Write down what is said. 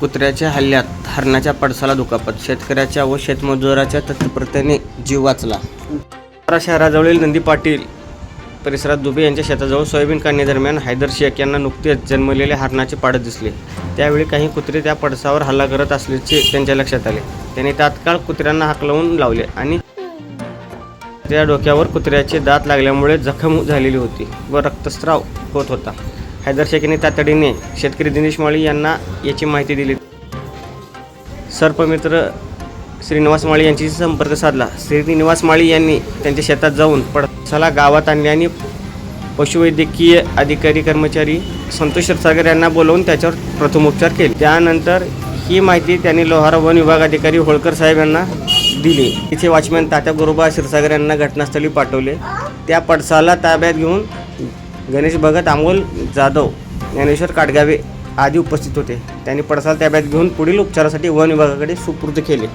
कुत्र्याच्या हल्ल्यात हरणाच्या पडसाला दुखापत शेतकऱ्याच्या व शेतमजुराच्या तत्परतेने जीव वाचला. शहराजवळील नंदी पाटील परिसरात दुबे यांच्या शेताजवळ सोयाबीन काढणीदरम्यान हैदर शेख यांना नुकतेच जन्मलेले हरणाचे पाडत दिसले. त्यावेळी काही कुत्रे त्या पडसावर हल्ला करत असल्याचे त्यांच्या लक्षात आले. त्यांनी तात्काळ कुत्र्यांना हाकलवून लावले आणि त्या डोक्यावर कुत्र्याचे दात लागल्यामुळे जखम झालेली होती व रक्तस्राव होत होता. हैदर शेख तातडीने शेतकरी दिनेश माळी यांना याची माहिती दिली. सर्पमित्र श्रीनिवास माळी यांच्याशी संपर्क साधला. श्रीनिवास माळी यांनी त्यांच्या शेतात जाऊन पडसाला गावात आणले आणि पशुवैद्यकीय अधिकारी कर्मचारी संतोष क्षीरसागर यांना बोलवून त्याच्यावर प्रथमोपचार केले. त्यानंतर ही माहिती त्यांनी लोहारा वन विभाग अधिकारी होळकर साहेब यांना दिले. तिथे वॉचमॅन तात्या गुरुबा क्षीरसागर यांना घटनास्थळी पाठवले. त्या पडसाला ताब्यात घेऊन गणेश भगत अमोल जाधव ज्ञानेश्वर काटगावे आदी उपस्थित होते. त्यांनी पडसाल ताब्यात घेऊन पुढील उपचारासाठी वन विभागाकडे सुपूर्द केले.